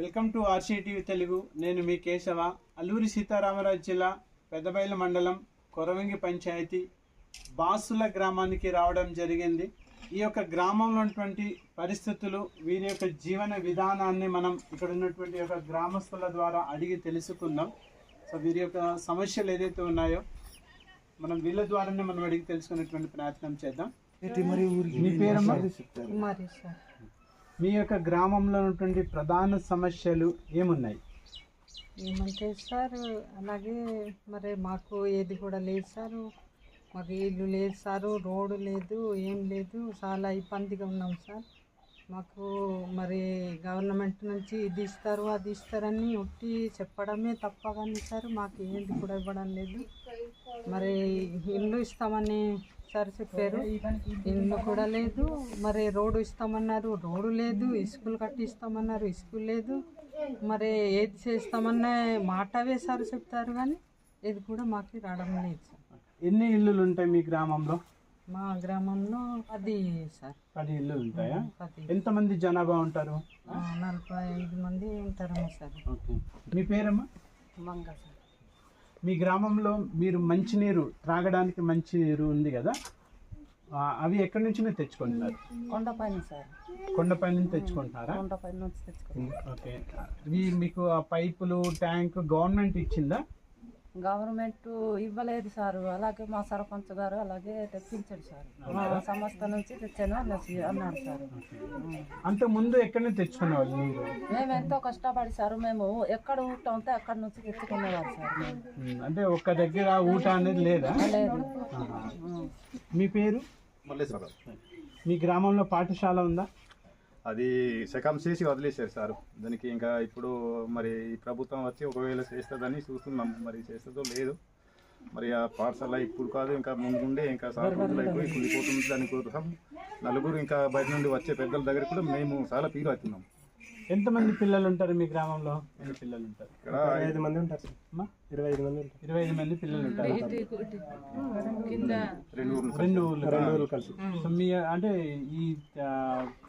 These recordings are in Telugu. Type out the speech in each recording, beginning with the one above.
Welcome to RCTV Telugu. నేను మీ కేశవ. అల్లూరి సీతారామరాజు జిల్లా పెద్దబయలు మండలం కొరవంగి పంచాయతీ బాసుల గ్రామానికి రావడం జరిగింది. ఈ యొక్క గ్రామంలో ఉన్నటువంటి పరిస్థితులు వీరి యొక్క జీవన విధానాన్ని మనం ఇక్కడ ఉన్నటువంటి యొక్క గ్రామస్తుల ద్వారా అడిగి తెలుసుకుందాం. సో వీరి యొక్క సమస్యలు ఏదైతే ఉన్నాయో మనం వీళ్ళ ద్వారానే మనం అడిగి తెలుసుకునేటువంటి ప్రయత్నం చేద్దాం. మీ పేరమ్మా? కుమారి సార్. మీ యొక్క గ్రామంలో ఉన్నటువంటి ప్రధాన సమస్యలు ఏమున్నాయి? ఏమంటే సార్ అలాగే మరి మాకు ఏది కూడా లేదు సార్. మాకు ఇల్లు లేదు సారు రోడ్డు లేదు ఏం లేదు. చాలా ఇబ్బందిగా ఉన్నాం సార్. మాకు మరి గవర్నమెంట్ నుంచి ఇది ఇస్తారు అది ఇస్తారని ఒట్టి చెప్పడమే తప్ప కానీ సార్ మాకు ఏది కూడా ఇవ్వడం లేదు. మరి ఇల్లు ఇస్తామని సార్ చెప్పారు. ఇల్లు కూడా లేదు. మరి రోడ్డు ఇస్తామన్నారు రోడ్డు లేదు. స్కూల్ కట్టిస్తామన్నారు స్కూల్ లేదు. మరి ఏది చేస్తామన్న మాట వేశారు చెప్తారు కానీ ఇది కూడా మాకు రావడం లేదు సార్. ఎన్ని ఇల్లులు ఉంటాయి మీ గ్రామంలో? మా గ్రామంలో అది సార్. పది ఇల్లులు ఉంటాయా పది. ఎంతమంది జనాభా ఉంటారు? నలభై ఐదు మంది ఉంటారేమో సార్. ఓకే. మీ పేరమ్మా? మంగ సార్. మీ గ్రామంలో మీరు మంచినీరు త్రాగడానికి మంచినీరు ఉంది కదా? అవి ఎక్కడి నుంచి మీరు తెచ్చుకుంటున్నారు? కొండపైన సార్. కొండపై నుంచి తెచ్చుకుంటున్నారా? కొండపైన నుంచి తెచ్చుకో ఓకే. ఇవి మీకు ఆ పైపులు ట్యాంక్ గవర్నమెంట్ ఇచ్చిందా? గవర్నమెంట్ ఇవ్వలేదు సార్. అలాగే మా సర్పంచ్ గారు అలాగే తెప్పించాడు సార్. మా సంస్థ నుంచి తెచ్చాను అన్నాడు సార్. అంత ముందు ఎక్కడి నుంచి తెచ్చుకునేవాళ్ళు మేము ఎంతో కష్టపడి సార్ మేము ఎక్కడ ఊట ఉంటే అక్కడ నుంచి తెచ్చుకునేవారు సార్ అంటే ఒక్క దగ్గర ఊట అనేది లేదా. మీ పేరు? మీ గ్రామంలో పాఠశాల ఉందా? అది శకం చేసి వదిలేశారు సార్. దానికి ఇంకా ఇప్పుడు మరి ఈ ప్రభుత్వం వచ్చి ఒకవేళ చేస్తుందని చూస్తున్నాం. మరి చేస్తుందో లేదు. మరి ఆ పాఠశాల ఇప్పుడు కాదు ఇంకా ముందుండే ఇంకా సార్ రోజులు అయిపోయి కుళ్ళిపోతుంది దాని కోసం నలుగురు ఇంకా బయట నుండి వచ్చే పెద్దల దగ్గర కూడా మేము చాలా ఫీల్ అవుతున్నాం. ఎంతమంది పిల్లలు ఉంటారు మీ గ్రామంలో? ఎన్ని పిల్లలు ఉంటారు ఇక్కడ ఐదు మంది ఉంటారు? ఇరవై ఐదు మంది ఉంటారు. ఇరవై ఐదు మంది పిల్లలు ఉంటారు కింద. రెండు ఊర్లు రెండు ఊళ్ళు రెండు ఊళ్ళు కలిసి. సో మీ అంటే ఈ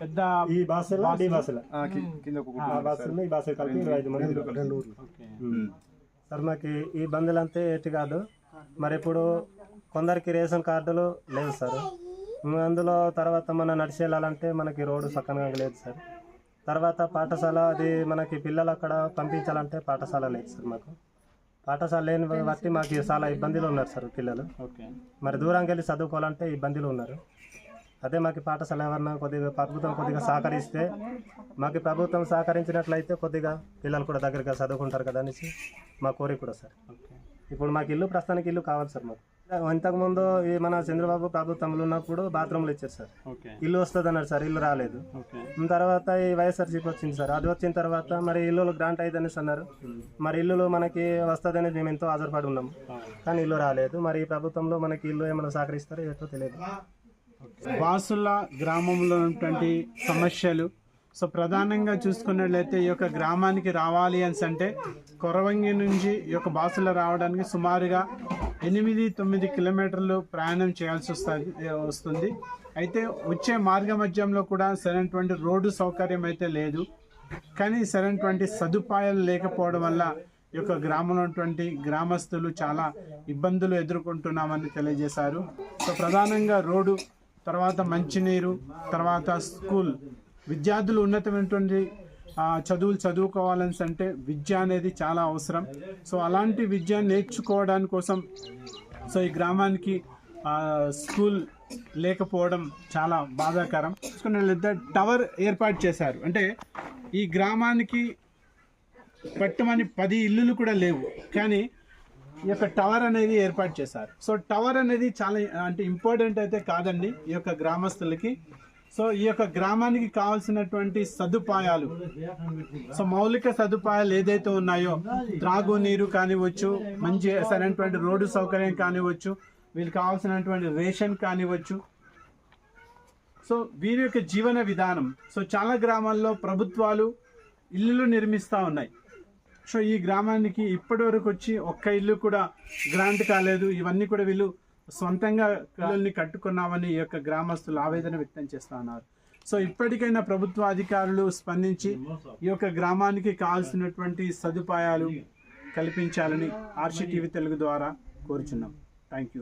పెద్ద ఈ భాషలో డి భాషలో ఆ, భాషలో ఈ భాష కలిపి ఇరవై ఐదు మంది. రెండు ఊర్లు. సార్ మాకు ఈ బంధువులు అంతే ఎటు కాదు. మరి ఇప్పుడు కొందరికి రేషన్ కార్డులు లేదు సార్. అందులో తర్వాత మనం నడిచి వెళ్ళాలంటే మనకి రోడ్డు సక్కనగా లేదు సార్. తర్వాత పాఠశాల అది మనకి పిల్లలు అక్కడ పంపించాలంటే పాఠశాల లేదు సార్ మాకు. పాఠశాల లేని బట్టి మాకు చాలా ఇబ్బందులు ఉన్నారు సార్ పిల్లలు. ఓకే. మరి దూరంకి వెళ్ళి చదువుకోవాలంటే ఇబ్బందులు ఉన్నారు. అదే మాకు పాఠశాల ఎవరన్నా కొద్దిగా ప్రభుత్వం కొద్దిగా సహకరిస్తే మాకు ప్రభుత్వం సహకరించినట్లయితే కొద్దిగా పిల్లలు కూడా దగ్గరగా చదువుకుంటారు కదా అనేసి మా కోరిక కూడా సార్. ఓకే. ఇప్పుడు మాకు ఇల్లు ప్రస్తుతానికి ఇల్లు కావాలి సార్ మాకు. ఇంతకుముందు ఈ మన చంద్రబాబు ప్రభుత్వంలో ఉన్నప్పుడు బాత్రూమ్లు ఇచ్చారు సార్. ఇల్లు వస్తుంది అన్నారు సార్ ఇల్లు రాలేదు. తర్వాత ఈ వైఎస్ఆర్సీపీ వచ్చింది సార్. అది వచ్చిన తర్వాత మరి ఇల్లు గ్రాంట్ అయింది అనేసి అన్నారు. మరి ఇల్లులు మనకి వస్తుందని మేము ఎంతో ఆధారపడి ఉన్నాము కానీ ఇల్లు రాలేదు. మరి ఈ ప్రభుత్వంలో మనకి ఇల్లు ఏమైనా సహకరిస్తారో ఏటో తెలియదు. వాసుల గ్రామంలో ఉన్నటువంటి సమస్యలు. సో ప్రధానంగా చూసుకున్నట్లయితే ఈ యొక్క గ్రామానికి రావాలి అని అంటే కొరవంగి నుంచి ఈ యొక్క బాసుల రావడానికి సుమారుగా ఎనిమిది తొమ్మిది కిలోమీటర్లు ప్రయాణం చేయాల్సి వస్తుంది వస్తుంది. అయితే వచ్చే మార్గ మధ్యంలో కూడా సరైనటువంటి రోడ్డు సౌకర్యం అయితే లేదు. కానీ సరైనటువంటి సదుపాయాలు లేకపోవడం వల్ల ఈ యొక్క గ్రామంలో ఉన్నటువంటి గ్రామస్తులు చాలా ఇబ్బందులు ఎదుర్కొంటున్నామని తెలియజేశారు. సో ప్రధానంగా రోడ్డు తర్వాత మంచినీరు తర్వాత స్కూల్. విద్యార్థులు ఉన్నతమైనటువంటి చదువులు చదువుకోవాలని అంటే విద్య అనేది చాలా అవసరం. సో అలాంటి విద్య నేర్చుకోవడాని కోసం సో ఈ గ్రామానికి స్కూల్ లేకపోవడం చాలా బాధాకరం. చూసుకున్నట్లయితే టవర్ ఏర్పాటు చేశారు. అంటే ఈ గ్రామానికి పట్టమని పది ఇల్లులు కూడా లేవు. కానీ ఈ యొక్క టవర్ అనేది ఏర్పాటు చేశారు. సో టవర్ అనేది చాలా అంటే ఇంపార్టెంట్ అయితే కాదండి ఈ యొక్క గ్రామస్తులకి. సో ఈ యొక్క గ్రామానికి కావాల్సినటువంటి సదుపాయాలు. సో మౌలిక సదుపాయాలు ఏదైతే ఉన్నాయో త్రాగునీరు కానివచ్చు మంచి సరైనటువంటి రోడ్డు సౌకర్యం కానివచ్చు వీళ్ళకి కావాల్సినటువంటి రేషన్ కానివచ్చు సో వీరి యొక్క జీవన విధానం. సో చాలా గ్రామాల్లో ప్రభుత్వాలు ఇల్లులు నిర్మిస్తూ ఉన్నాయి. సో ఈ గ్రామానికి ఇప్పటి వరకు వచ్చి ఒక్క ఇల్లు కూడా గ్రాంట్ కాలేదు. ఇవన్నీ కూడా వీళ్ళు సొంతంగా కళ్ళని కట్టుకున్నామని ఈ యొక్క గ్రామస్తులు ఆవేదన వ్యక్తం చేస్తా ఉన్నారు. సో ఇప్పటికైనా ప్రభుత్వ అధికారులు స్పందించి ఈ యొక్క గ్రామానికి కావాల్సినటువంటి సదుపాయాలు కల్పించాలని ఆర్షి టీవీ తెలుగు ద్వారా కోరుచున్నాం. Thank you